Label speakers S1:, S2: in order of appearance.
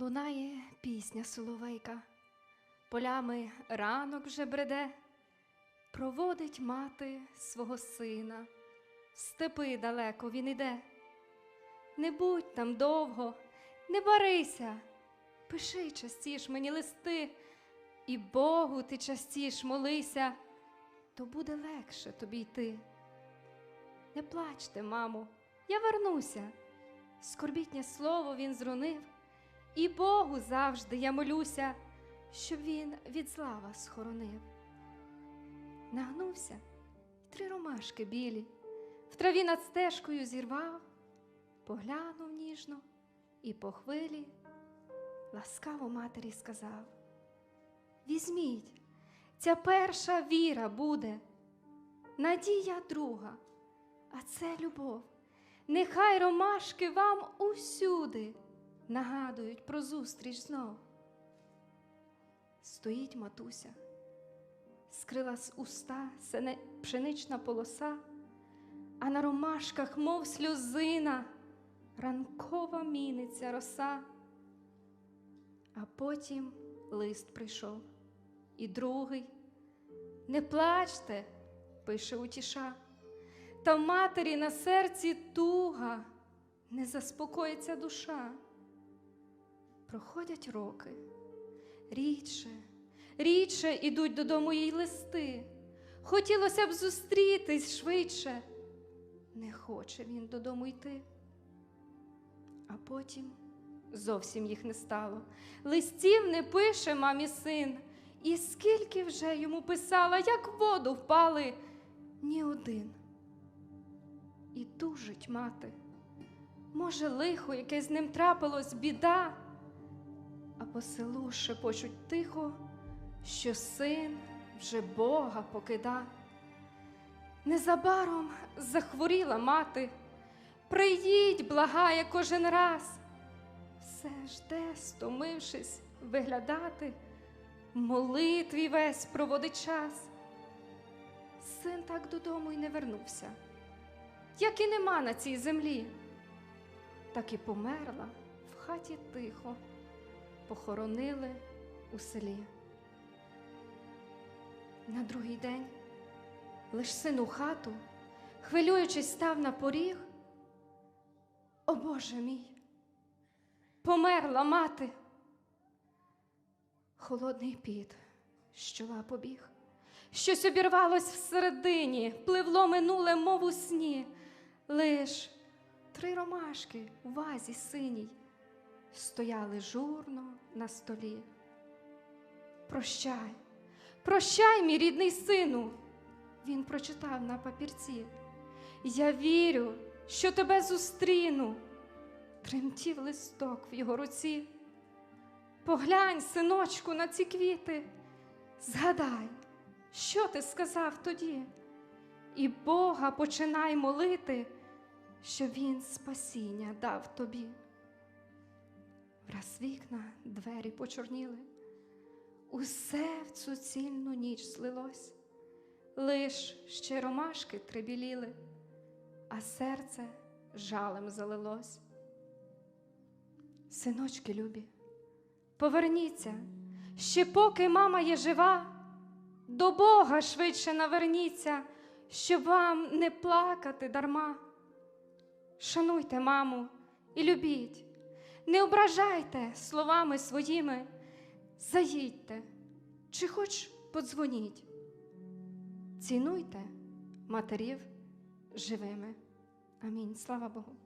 S1: Лунає пісня соловейка, полями ранок вже бреде, проводить мати свого сина, степи далеко він іде. Не будь там довго, не барися, пиши частіш мені листи, і Богу ти частіш молися, то буде легше тобі йти. Не плачте, мамо, я вернуся. Скорбітнє слово він зрунив, і Богу завжди я молюся, щоб він від зла вас схоронив. Нагнувся, й три ромашки білі, в траві над стежкою зірвав, поглянув ніжно і по хвилі ласкаво матері сказав: Візьміть, ця перша віра буде, надія друга, а це любов. Нехай ромашки вам усюди нагадують про зустріч знов. Стоїть матуся, скрила з уста пшенична полоса, а на ромашках, мов сльозина, ранкова міниться роса. А потім лист прийшов, і другий. Не плачте, пише утіша. Та матері на серці туга, не заспокоїться душа. Проходять роки, рідше, рідше ідуть додому їй листи. Хотілося б зустрітись швидше. Не хоче він додому йти. А потім зовсім їх не стало. Листів не пише мамі син. І скільки вже йому писала, як в воду впали, ні один. І тужить мати. Може, лихо, яке з ним трапилось, біда, а по селу шепочуть тихо, що син вже Бога покида. Незабаром захворіла мати, приїдь, благає кожен раз. Все жде, стомившись, виглядати, молитві весь проводить час. Син так додому й не вернувся як і нема на цій землі, так і померла в хаті тихо, похоронили у селі. На другий день лиш син у хату, хвилюючись, став на поріг. О Боже мій, померла мати. Холодний піт з чола побіг. Щось обірвалось всередині, пливло минуле, мов у сні. Лиш три ромашки у вазі синій стояли журно на столі. Прощай, прощай, мій рідний сину, він прочитав на папірці. Я вірю, що тебе зустріну. Тремтів листок в його руці. Поглянь, синочку, на ці квіти, згадай, що ти сказав тоді, і Бога починай молити, щоб Він спасіння дав тобі. Враз вікна двері почорніли, усе в цю цільну ніч слилось, лиш ще ромашки требіліли, а серце жалем залилось. Синочки любі, поверніться, ще поки мама є жива, до Бога швидше наверніться, щоб вам не плакати дарма. Шануйте маму і любіть, не ображайте словами своїми, заїдьте чи хоч подзвоніть. Цінуйте матерів живими. Амінь. Слава Богу.